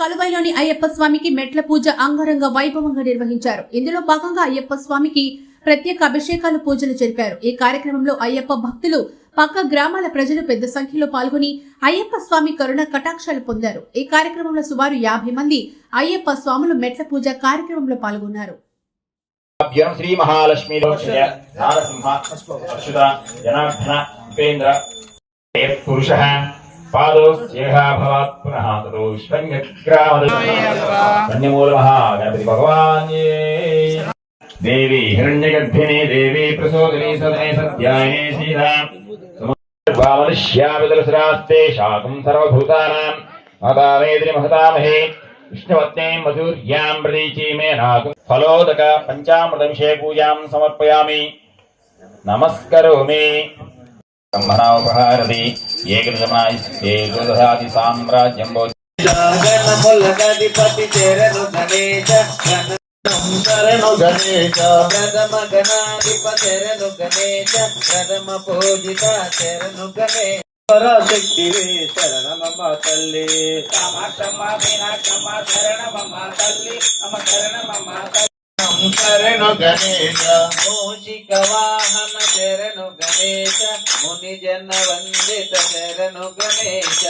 కలువైలోని అయ్యప్ప స్వామికి మెట్ల పూజ అంగరంగ వైభవంగా నిర్వహించారు. ఇందులో భాగంగా అయ్యప్ప స్వామికి ప్రత్యేక అభిషేకాలు పూజలు జరిపారు. ఈ కార్యక్రమంలో అయ్యప్ప భక్తులు పక్క గ్రామాల ప్రజలు పెద్ద సంఖ్యలో పాల్గొని అయ్యప్ప స్వామి కరుణ కటాక్షాలు పొందారు. ఈ కార్యక్రమంలో సుమారు యాభై మంది అయ్యప్ప స్వాములు మెట్ల పూజ కార్యక్రమంలో పాల్గొన్నారు. అభ్యం శ్రీ మహాలక్ష్మి నారసింహ జనార్దన ఉపేంద్ర పురుష పాదోస్యేహ భవాత్ పునః తతో విశ్వంగ్రామూల మహాగణపతి భగవాన్ దేవి హిరణ్యగర్భిణి దేవి ప్రసోదనీ సదనే సత్యాయనే శ్రీరామ్ మనుష్యావిదలసురాస్తే శాకం సర్వభూతానాం మతావేదిని మహతామహే విష్ణువత్నే మధుర్యాం ప్రదీచీమే నాకు ఫలోదక పంచామృతమిషే పూజాం సమర్పయామి నమస్కరోమి బ్రహ్మణోపహారతి ఏకృతమాయిస్తే దదాతి సామ్రాజ్యం బోధి గణములగధిపతి చేరను గణేశ శరణు గణేశ ప్రథమ గణేశ ప్రథమ పూజిత గణేశ తల్లి శరణు గణేశ. మూషిక వాహన శరణు గణేశ ముని జన వందిత శరణు గణేశ.